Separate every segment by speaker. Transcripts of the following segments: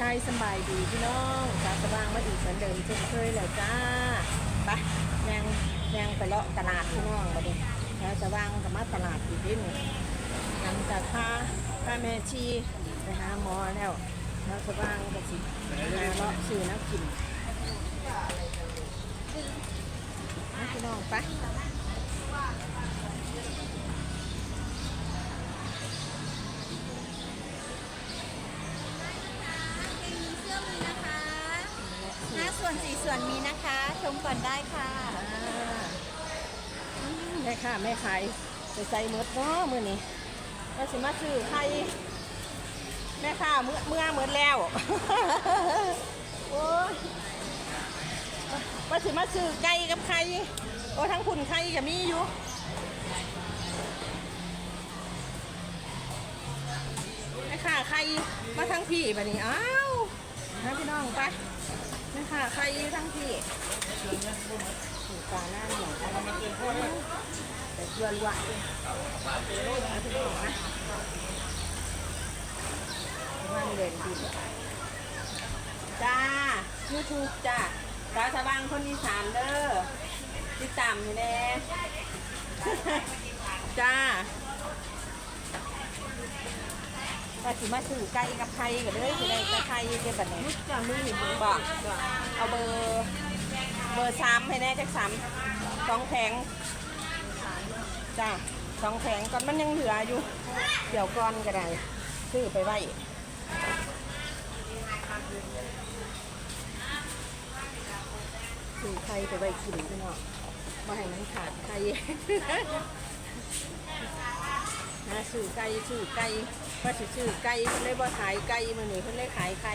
Speaker 1: ทายสบายดีพี่น้องสาสว่างมาอีกเหมือนเดิมเช่นเคยแล้วจ้าไปแยงแยงไปเลาะตลาดพี่น้องมาดิสาสว่างกับมาตลาดอีกนิดหนึ่งหลังจากพาพาแม่ชีไปหาหมอแล้วสาสว่างกับสิหาเลาะซื้อน้ำกินพี่น้องไป
Speaker 2: วนสี่ส่วนมีนะคะ ชมก่อนได้ค่ะ
Speaker 1: แม่ค่ะแม่ขายไปใส่หมดเนาะมือนี้ว่าสิมาซื้อไข่แม่ค่ะเมื่อเมื่อหมดแล้วโอ้ยว่าสิมาซื้อไก่กับไข่โอ้ทั้งคุณไข่ก็มีอยู่แม่ค่ะไข่มาทั้งพี่แบบนี้อ้าวนะพี่น้องไป แม่ค่ะไข่ทั้งพี่ถูกปลาหน้าหน่อยแต่เกลือหวานเลยนะพี่องนะมันเด่นดีจ้า YouTube จ้าดาวสว่างคนอีสานเด้อติดตามอยู่แน่จ้า ว่าสิมาซื้อไก่กับไข่ก็เลยสิได้กับไข่เจ็บแบบนี้จ้ามือหนึ่งบอกเอาเบอร์เบอร์สามให้แน่จักสามสองแผงจ้าสองแผงก่อนมันยังเหลืออยู่ เดี๋ยวก่อนก็ได้ซื้อไปไว้ซื้อไข่ไปไว้กินพี่น้องมาให้มันขาดไข่ นะซื้อไก่ซื้อไก่ว่าสิซื้อไก่เพิ่นเลยบ่ขายไก่มื้อนี้เพิ่นเลยขายไข่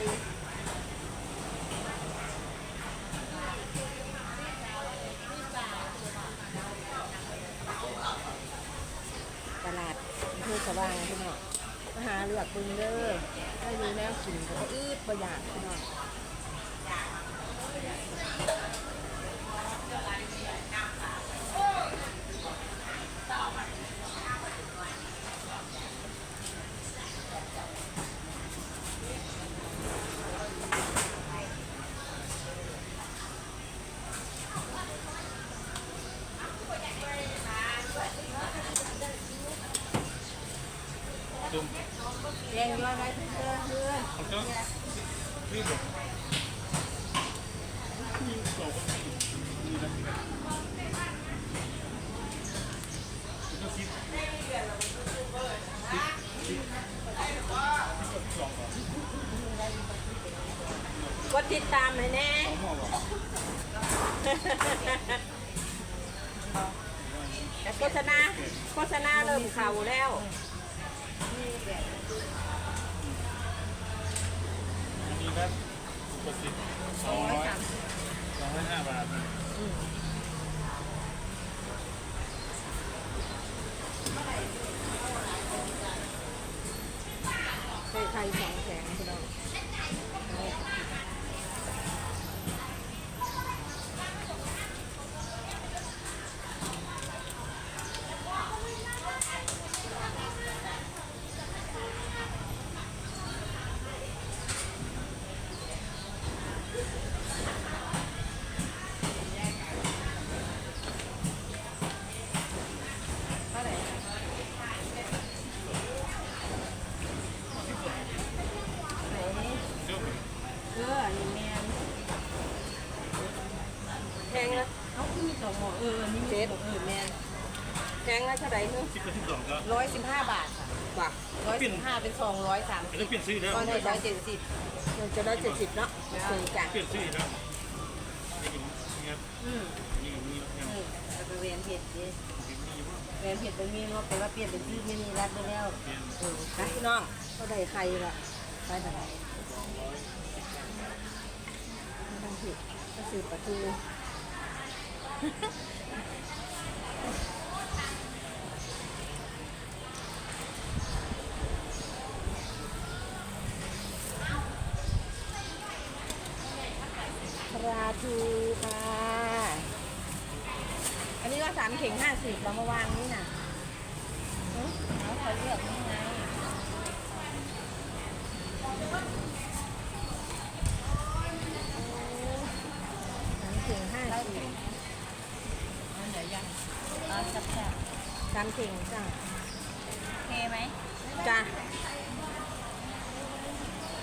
Speaker 1: ตลาดอำเภอสว่างพี่น้องมาหาเลือกเบิ่งเด้อถ้ามีแนวกินก็อืดบ่อยากพี่น้อง แยงย้อยไว้เพิ่นเด้อเด้อกดติดตามให้แน่โฆษณาโฆษณาเริ่มเข่าแล้ว
Speaker 3: อันนี้ครับกสิบสองร้อยสองร้อยห้าบาท
Speaker 1: ใส่ไข่สองแข็งพี่น้องเท่าไหร่ไหน
Speaker 3: เชื่อม
Speaker 1: เออนี่แมนแพง นะ
Speaker 4: เขาคือมีสองหมอเออนี่มี
Speaker 1: เจ็ด
Speaker 4: เออแม่
Speaker 1: แพงนะเท่าไหร่นึง
Speaker 3: สิบกับสิบสองก็
Speaker 4: ร้อยสิบห้าบาทค่ะ
Speaker 1: ว่ะ
Speaker 4: ร้อยสิบห้าเป็นสองร้อยสาม
Speaker 3: อัน
Speaker 4: สิ
Speaker 3: นี้
Speaker 4: บ
Speaker 3: เปลี่ยนชื่อแล้ว
Speaker 4: ก็ได้ร้อยเจ็ดสิบ
Speaker 1: มันจะได้เจ็ดสิบเนาะสูงจ้ะ
Speaker 3: เปลี่ยนชื่อแล้วนี่ครับ
Speaker 4: อืม
Speaker 3: นี่มีนี่
Speaker 4: เออเอาไปเวียนเผ็ดดิ
Speaker 3: มีว่า
Speaker 4: เวียนเผ็ดเป็นมีว่าเป็นว่าเปลี่ยนเป็นชื่อไม่มีรัดไปแล้ว
Speaker 3: เปลี่ยน
Speaker 4: เออ
Speaker 1: ไปพี่น้องก็ได้ใครละไปเท่าไหร่ไม่ต้องผิดก็สืบประตู ปลาทูค่ะอันนี้ว่าสามเข่งห้าสิบเรามาวางนี่นะ
Speaker 4: เขาเขาเลือกนี่ไงา
Speaker 1: มเข่งจ้า
Speaker 2: โอเคไหม
Speaker 1: จ้า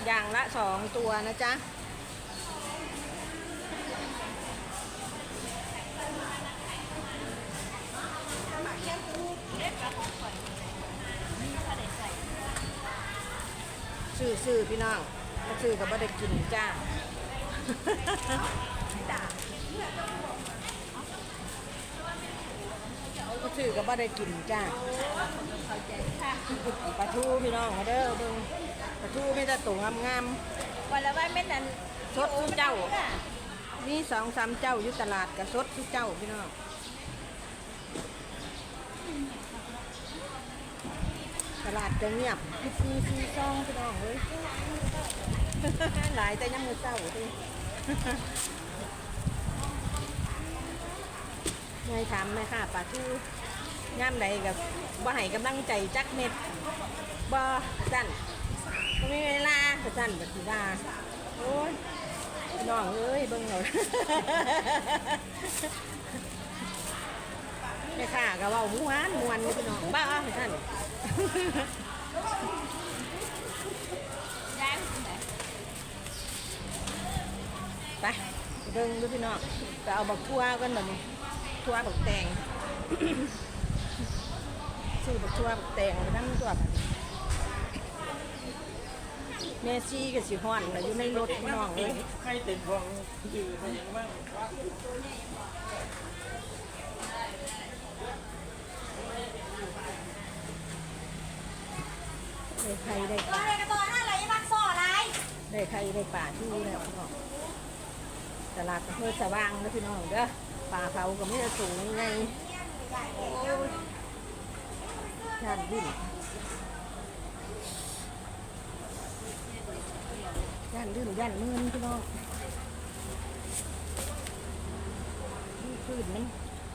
Speaker 1: อย่างละสองตัวนะจ๊ะซื้อซื้อพี่น้องถ้าซื้อก็ไม่ได้กินจ้า ก็ซื้อก็ไม่ได้กินจ้าปลาทูพี่น้องมาเด้อเบิ่งปลาทูไม่ได้ตัวงาม
Speaker 2: วันละวันเม็ดนั้น
Speaker 1: ๆสดทุกเจ้า มีสองสามเจ้าอยู่ตลาดกับสดทุกเจ้าพี่น้องตลาดจะเงียบพี่ซีซีซองพี่น้องเลยหลายแต่ยังมือเจ้าดิ ไงถามแม่ค่ะปลาทูย่ามใดกับบ่ให้กำลังใจจักเม็ดบ่สั่นก็ไมีเวลาก็สั่นก็สิว่าโอ้ยน้องเอ้ยเบิ่งเอาแม่ค่ะก็เว้าม่วนม่วนนี่พี่น้องบ้าสั่
Speaker 2: น
Speaker 1: ไปเบิ่งดูพี่น้องไปเอาบักทั่วกันแบบนี้ ทั่วบักแตงซื้อบักทั่วบักแตงไปทั้งตัวบัดนี้แม่ซี่กับสิฮ้อนน่ะอยู่ในรถพี่น้องเลย
Speaker 3: ใครเต็มฟองยืนมาอย่างบ้าง
Speaker 1: ได้ไข่ได้ป
Speaker 2: ตัว
Speaker 1: ลา
Speaker 2: อะไรกันตัวหน้าอะไรยังมักซ่ออะไร
Speaker 1: ได้ไข่ได้ปลาที่แล้วพี่น้องตลาดอำเภอสว่างนะพี่น้องเด้อ ปลาเผาก็ไม่ได้สูงไงโอ้ยย่านดิ้นย่านดิ้นย่านมืนพี่น้องนี่พื้นมัน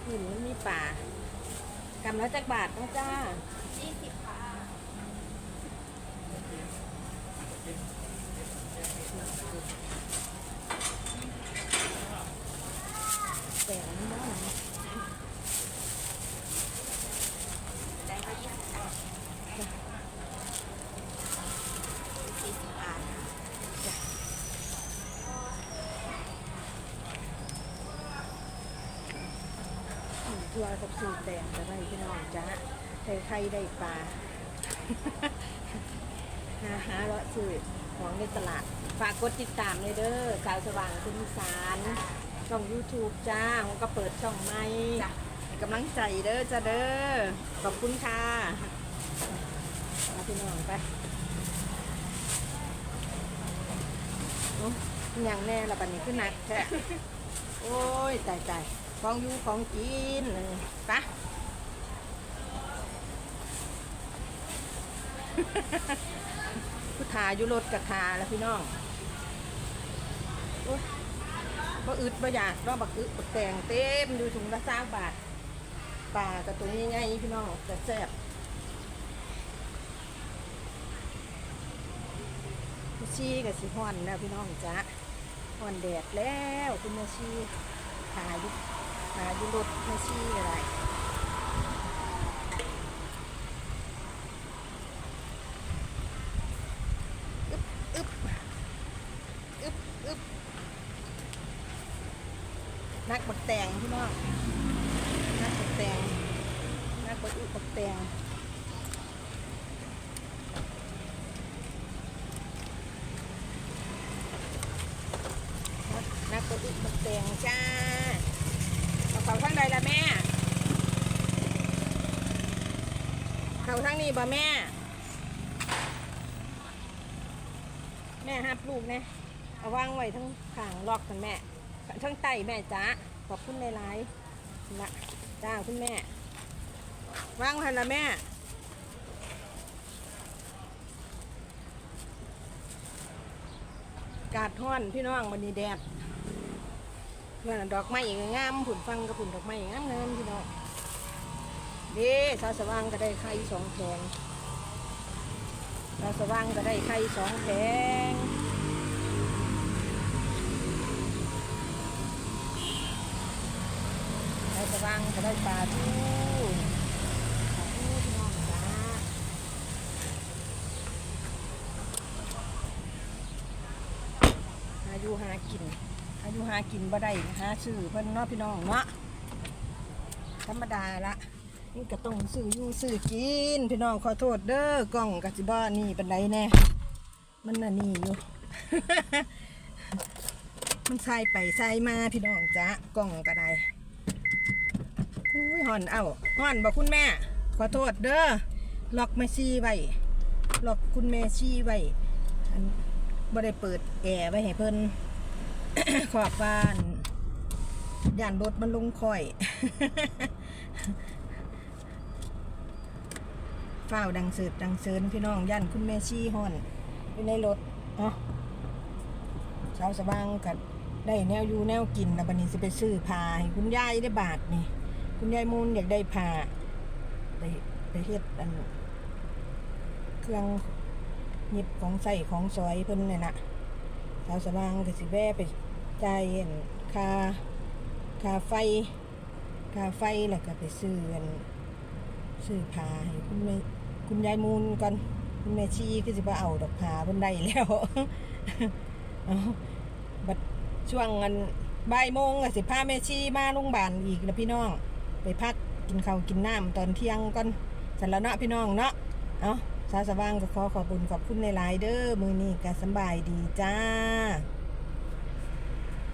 Speaker 1: พื้นมันมีป่ากำละจักบาทนะจ้า
Speaker 2: ยี่สิบค่ะ
Speaker 1: แต่มันน้อย
Speaker 2: แตงก็ยี่สิบบาทสี่สิบบาท
Speaker 1: อืม ทัวร์กับสูตรแดงจะได้พี่น้องจ้าได้ไข่ได้ปลาหาหาเลาะซื้อของในตลาด ฝากกดติดตามเลยเด้อสาวสว่างคุณสารช่อง YouTube จ้าผมก็เปิดช่องใหม่ให้กำลังใจเด้อจ้าเด้อขอบคุณค่ะมาพี่น้องไปอยยังแน่ละปันนี้ขึ้นนักแท้โอ้ยตายตาย ของอยู่ของกินไปะผู้ทาอยู่รถกับทาแล้วพี่น้องโอ้ยบ่อึดบ่อยากรอบักอึดบักแตงเต็มอยู่ถุงละสามบาทปลากับตัวนี้ไงพี่น้องแต่แซ่บพี่ชีกับสิฮ้อนแล้วพี่น้องจ้ะฮ้อนแดดแล้วคุณแม่ชีทาอยู่ ทาอยู่รถแม่ชีอะไรอึบอึบอึบอึบนักบักแตงพี่น้องนักบักแตงนักบักอึบบักแตงนักบักอึบบักแตงจ้า เขาทั้งใดล่ะแม่ เขาทั้งนี้บ่แม่ แม่ฮับลูกนะเอาวางไว้ทั้งขางล็อกกันแม่ ทั้งไตแม่จ้าขอบคุณในไลน์ละจ้าคุณแม่ วางไว้ละแม่กาดท่อนพี่น้องวันนี้แดด นั่นนดอกไม้อีกงามผุนฟังกับผุนดอกไม้งามงามพี่น้องเด้สาสว่างก็ได้ไข่สองแผงสาสว่างก็ได้ไข่สองแผงสาสว่างก็ได้ปลาทูปลาทูพี่น้องจ้าอายุหากิน อายุหากินบ่ได้หาซื้อเพิ่นเนาะพี่น้องเนาะธรรมดาละนี่ก็ต้องซื้ออยู่ซื้อกิน พี่น้องขอโทษเด้อกล้องกสิบ่นี่ปานใดแน่มันน่ะนี่อยู่ มันใส่ไปใส่มาพี่น้องจ้ะกล้องก็ได้อุ้ยหอนเอ้าหอนบอกคุณแม่ ขอโทษเด้อล็อกแม่ชีไว้ล็อกคุณแม่ชีไว้อันบ่ได้เปิดแอร์ไว้ให้เพิ่น ขอบบ้านย่านรถมันลงค่อยฝ้าดังเสิร์ดังเซินพี่น้องย่านคุณแม่ชี้ห่อนอยู่ในรถเนาะเช้าสว่างกับได้แนวอยู่แนวกินแล้วบันนี้สิไปซื้อผ้าให้คุณยายได้บาทนี่คุณยายมูลอยากได้ผ้าไปไปเฮ็ดอัน เครื่องหยิบของใส่ของซอยเพิ่นเนี่ยนะเช้าสว่างก็สิแวะไป จ่ายอันค่าค่าไฟค่าไฟแล้วก็ไปซื้ออันซื้อผ้าให้คุณแม่คุณยายมูลก่อนคุณแม่ชีคือสิบ่เอาดอกผ้าเพิ่นได้แล้วอาบัดช่วงอันบ่ายโมงก็สิพาแม่ชีมาโรงพยาบาลอีกนะพี่น้อง ไปพักกินข้าวกินน้ำตอนเที่ยงก่อนสันละเนาะพี่น้องเนาะเอาสาวสว่างก็ขอขอบคุญขอบคุณในหลายเด้อมือนี้ก็สบายดีจ้า